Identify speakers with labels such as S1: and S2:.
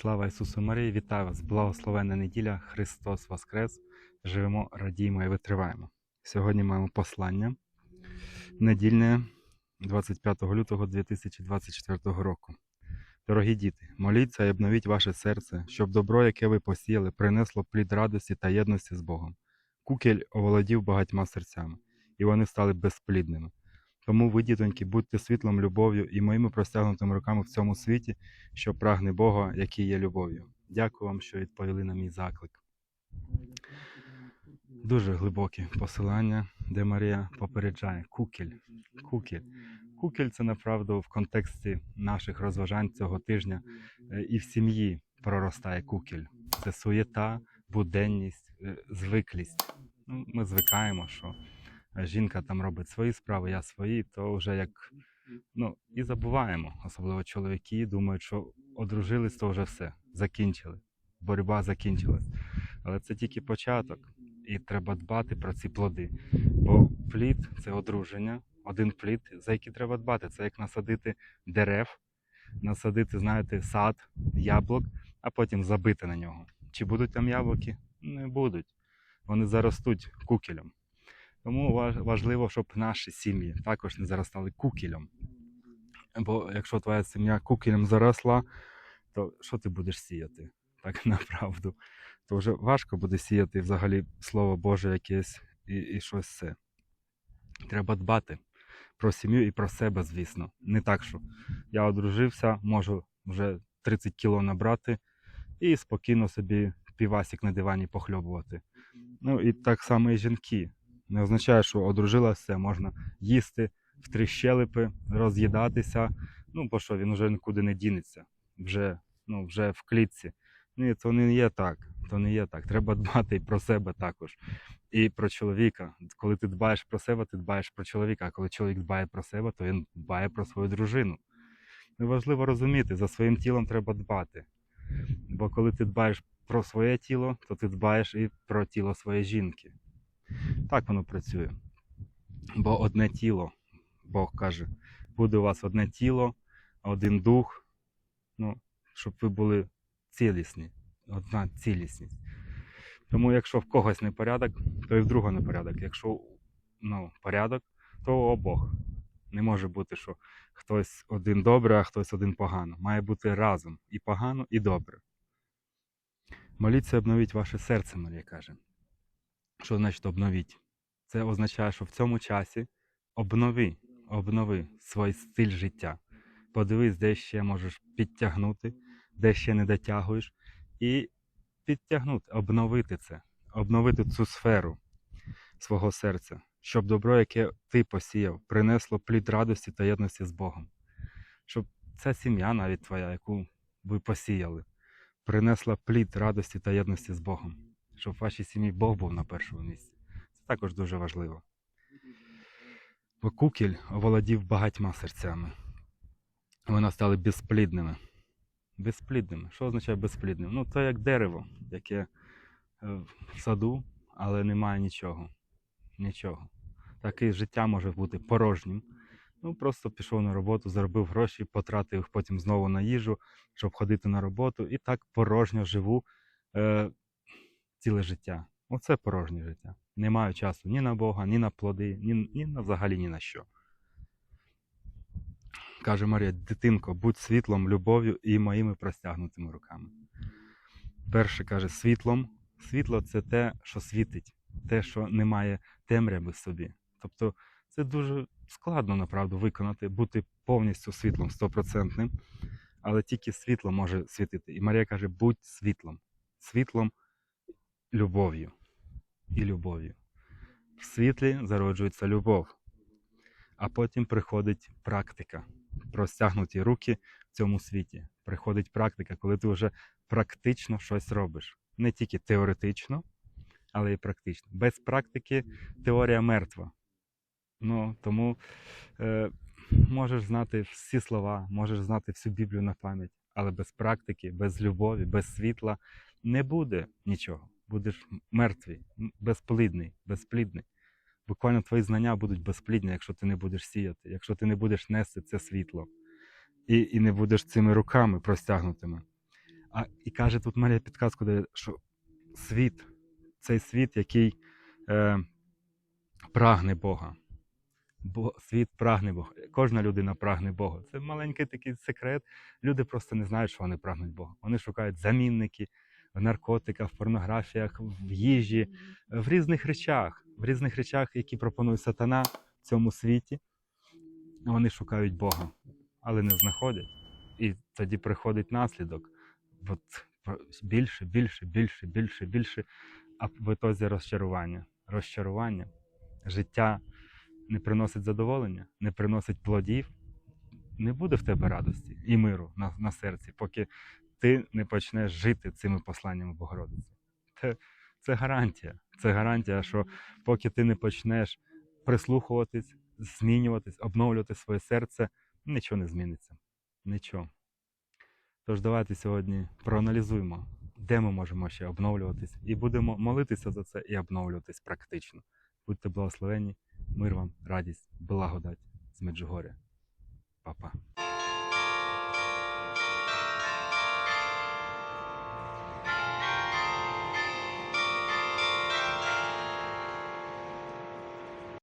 S1: Слава Ісусу Марії, вітаю вас! Благословенна неділя, Христос Воскрес! Живемо, радіємо і витриваємо. Сьогодні маємо послання недільне 25 лютого 2024 року. Дорогі діти, моліться і обновіть ваше серце, щоб добро, яке ви посіяли, принесло плід радості та єдності з Богом. Кукель оволодів багатьма серцями, і вони стали безплідними. Тому ви, дітоньки, будьте світлом, любов'ю і моїми простягнутими руками в цьому світі, що прагне Бога, який є любов'ю. Дякую вам, що відповіли на мій заклик. Дуже глибоке посилання, де Марія попереджає кукель. Кукель. Кукель це направду в контексті наших розважань цього тижня е, і в сім'ї проростає кукель. Це суєта, буденність, е, звиклість. Ну, ми звикаємо, що жінка там робить свої справи, я свої, то вже як ну і забуваємо, особливо чоловіки думають, що одружились, то вже все, закінчили. Боротьба закінчилась. Але це тільки початок, і треба дбати про ці плоди. Бо плід це одруження, один плід, за який треба дбати. Це як насадити дерев, насадити, знаєте, сад, яблук, а потім забити на нього. Чи будуть там яблуки? Не будуть. Вони заростуть кукелем. Тому важливо, щоб наші сім'ї також не заростали кукелем. Бо якщо твоя сім'я кукелем заросла, то що ти будеш сіяти? Так направду. То вже важко буде сіяти взагалі Слово Боже якесь і, і щось все. Треба дбати про сім'ю і про себе, звісно. Не так, що я одружився, можу вже 30 кіло набрати і спокійно собі півасік на дивані похльобувати. Ну і так само і жінки. Не означає, що одружилася, можна їсти в три щелепи, роз'їдатися. Ну, бо що він вже нікуди не дінеться, вже, ну, вже в клітці. Ні, то не є так. То не є так. Треба дбати і про себе також. І про чоловіка. Коли ти дбаєш про себе, ти дбаєш про чоловіка. А коли чоловік дбає про себе, то він дбає про свою дружину. Ну, важливо розуміти, за своїм тілом треба дбати. Бо коли ти дбаєш про своє тіло, то ти дбаєш і про тіло своєї жінки. Так воно працює. Бо одне тіло, Бог каже, буде у вас одне тіло, один дух, ну, щоб ви були цілісні, одна цілісність. Тому якщо в когось непорядок, то і в другого непорядок. Якщо ну, порядок, то у обох. Не може бути, що хтось один добре, а хтось один погано. Має бути разом і погано, і добре. Моліться, обновіть ваше серце, Марія каже. Що значить обновіть? Це означає, що в цьому часі обнови, обнови свій стиль життя. Подивись, де ще можеш підтягнути, де ще не дотягуєш, і підтягнути, обновити це, обновити цю сферу свого серця, щоб добро, яке ти посіяв, принесло плід радості та єдності з Богом. Щоб ця сім'я, навіть твоя, яку ви посіяли, принесла плід радості та єдності з Богом. Щоб в вашій сім'ї Бог був на першому місці. Це також дуже важливо. Бо кукіль оволодів багатьма серцями. Вони стали безплідними. Безплідними. Що означає безплідним? Ну, це як дерево, яке е, в саду, але немає нічого. Нічого. Таке життя може бути порожнім. Ну, просто пішов на роботу, заробив гроші, потратив їх потім знову на їжу, щоб ходити на роботу. І так порожньо живу е, ціле життя. Оце порожнє життя. Не маю часу ні на Бога, ні на плоди, ні, ні на взагалі ні на що. Каже Марія, дитинко, будь світлом, любов'ю і моїми простягнутими руками. Перше каже, світлом. Світло це те, що світить, те, що не має темряви в собі. Тобто це дуже складно направду виконати, бути повністю світлом, стопроцентним, але тільки світло може світити. І Марія каже, будь світлом, світлом любов'ю і любов'ю. В світлі зароджується любов, а потім приходить практика. Простягнуті руки в цьому світі. Приходить практика, коли ти вже практично щось робиш. Не тільки теоретично, але й практично. Без практики теорія мертва. Ну, тому е, можеш знати всі слова, можеш знати всю Біблію на пам'ять, але без практики, без любові, без світла не буде нічого. Будеш мертвий, безплідний, безплідний. Буквально твої знання будуть безплідні, якщо ти не будеш сіяти, якщо ти не будеш нести це світло і, і не будеш цими руками простягнутими. А, і каже тут Марія підказку дає, що світ, цей світ, який е, прагне Бога. Бо світ прагне Бога. Кожна людина прагне Бога. Це маленький такий секрет. Люди просто не знають, що вони прагнуть Бога. Вони шукають замінники в наркотиках, в порнографіях, в їжі, в різних речах, в різних речах, які пропонує сатана в цьому світі. Вони шукають Бога, але не знаходять. І тоді приходить наслідок. От більше, більше, більше, більше, більше. А в ітозі розчарування. Розчарування. Життя не приносить задоволення, не приносить плодів. Не буде в тебе радості і миру на, на серці, поки ти не почнеш жити цими посланнями Богородиці. Це, це гарантія. Це гарантія, що поки ти не почнеш прислухуватись, змінюватись, обновлювати своє серце, нічого не зміниться. Нічого. Тож давайте сьогодні проаналізуємо, де ми можемо ще обновлюватись, і будемо молитися за це і обновлюватись практично. Будьте благословені, мир вам, радість, благодать з Меджугоря. Па-па.